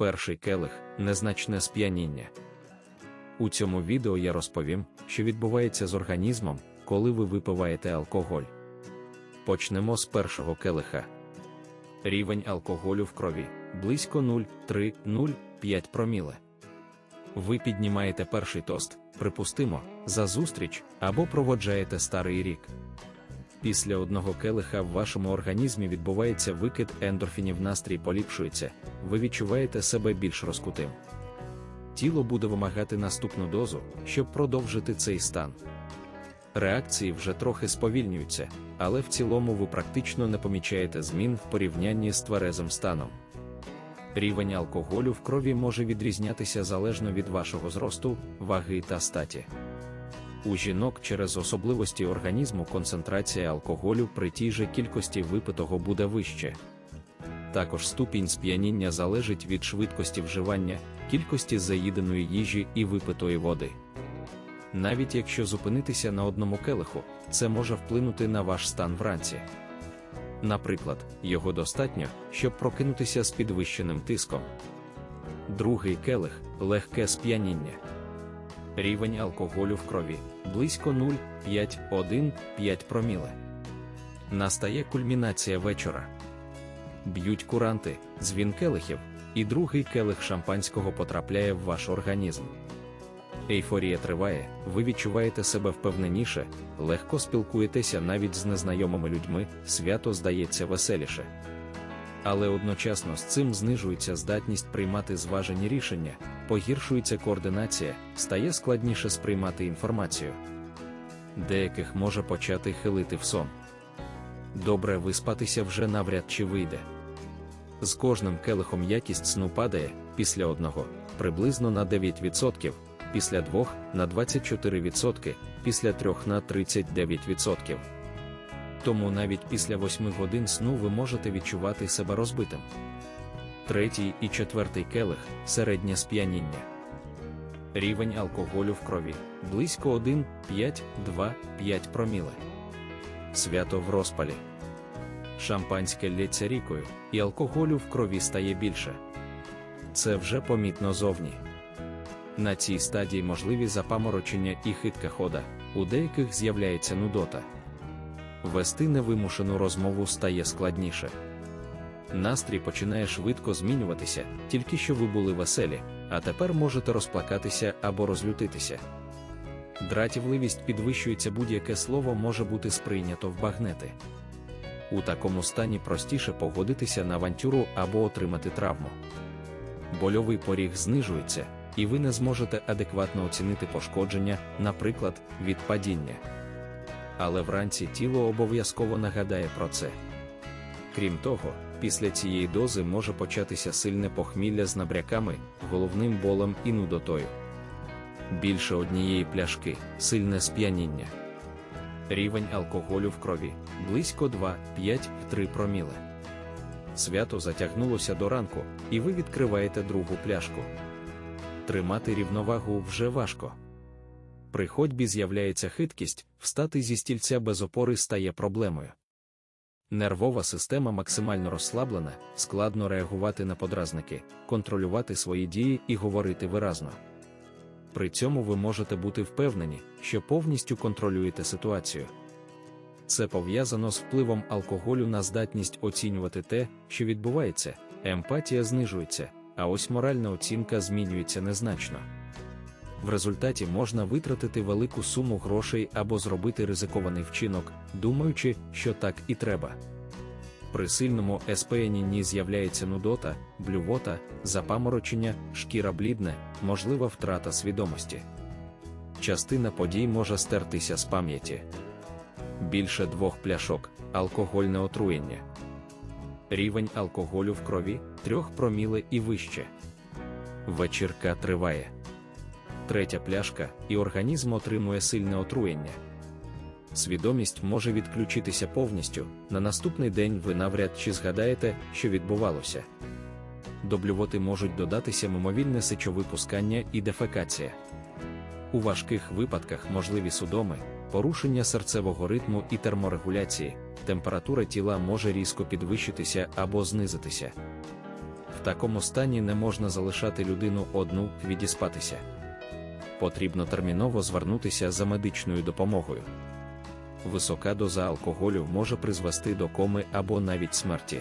Перший келих незначне сп'яніння. У цьому відео я розповім, що відбувається з організмом, коли ви випиваєте алкоголь. Почнемо з першого келиха. Рівень алкоголю в крові близько 0,3-0,5 проміле. Ви піднімаєте перший тост, припустимо, за зустріч або проводжаєте старий рік. Після одного келиха в вашому організмі відбувається викид ендорфінів, настрій поліпшується, ви відчуваєте себе більш розкутим. Тіло буде вимагати наступну дозу, щоб продовжити цей стан. Реакції вже трохи сповільнюються, але в цілому ви практично не помічаєте змін в порівнянні з тверезим станом. Рівень алкоголю в крові може відрізнятися залежно від вашого зросту, ваги та статі. У жінок через особливості організму концентрація алкоголю при тій же кількості випитого буде вище. Також ступінь сп'яніння залежить від швидкості вживання, кількості заїденої їжі і випитої води. Навіть якщо зупинитися на одному келиху, це може вплинути на ваш стан вранці. Наприклад, його достатньо, щоб прокинутися з підвищеним тиском. Другий келих легке сп'яніння. Рівень алкоголю в крові близько 0,5-1,5 проміле. Настає кульмінація вечора. Б'ють куранти, дзвін келихів, і другий келих шампанського потрапляє в ваш організм. Ейфорія триває, ви відчуваєте себе впевненіше, легко спілкуєтеся навіть з незнайомими людьми, свято здається веселіше. Але одночасно з цим знижується здатність приймати зважені рішення, погіршується координація, стає складніше сприймати інформацію. Деяких може почати хилити в сон. Добре виспатися вже навряд чи вийде. З кожним келихом якість сну падає після одного приблизно на 9%, після двох на 24%, після трьох на 39%. Тому навіть після 8 годин сну ви можете відчувати себе розбитим. Третій і четвертий келих середнє сп'яніння. Рівень алкоголю в крові близько 1, 5, 2, 5 проміле. Свято в розпалі. Шампанське лється рікою, і алкоголю в крові стає більше. Це вже помітно зовні. На цій стадії можливі запаморочення і хитка хода, у деяких з'являється нудота. Вести невимушену розмову стає складніше. Настрій починає швидко змінюватися, тільки що ви були веселі, а тепер можете розплакатися або розлютитися. Дратівливість підвищується будь-яке слово може бути сприйнято в багнети. У такому стані простіше погодитися на авантюру або отримати травму. Больовий поріг знижується, і ви не зможете адекватно оцінити пошкодження, наприклад, від падіння. Але вранці тіло обов'язково нагадає про це. Крім того, після цієї дози може початися сильне похмілля з набряками, головним болем і нудотою. Більше однієї пляшки, сильне сп'яніння. Рівень алкоголю в крові близько 2-5-3 проміле. Свято затягнулося до ранку, і ви відкриваєте другу пляшку. Тримати рівновагу вже важко. При ходьбі з'являється хиткість, встати зі стільця без опори стає проблемою. Нервова система максимально розслаблена, складно реагувати на подразники, контролювати свої дії і говорити виразно. При цьому ви можете бути впевнені, що повністю контролюєте ситуацію. Це пов'язано з впливом алкоголю на здатність оцінювати те, що відбувається, емпатія знижується, а ось моральна оцінка змінюється незначно. В результаті можна витратити велику суму грошей або зробити ризикований вчинок, думаючи, що так і треба. При сильному еспеянінні з'являється нудота, блювота, запаморочення, шкіра блідне, можлива втрата свідомості. Частина подій може стертися з пам'яті. Більше двох пляшок, алкогольне отруєння. Рівень алкоголю в крові трьох проміле і вище. Вечірка триває. Третя пляшка, і організм отримує сильне отруєння. Свідомість може відключитися повністю. На наступний день ви навряд чи згадаєте, що відбувалося. До блювоти можуть додатися мимовільне сечовипускання і дефекація. У важких випадках можливі судоми, порушення серцевого ритму і терморегуляції, температура тіла може різко підвищитися або знизитися. В такому стані не можна залишати людину одну відіспатися. Потрібно терміново звернутися за медичною допомогою. Висока доза алкоголю може призвести до коми або навіть смерті.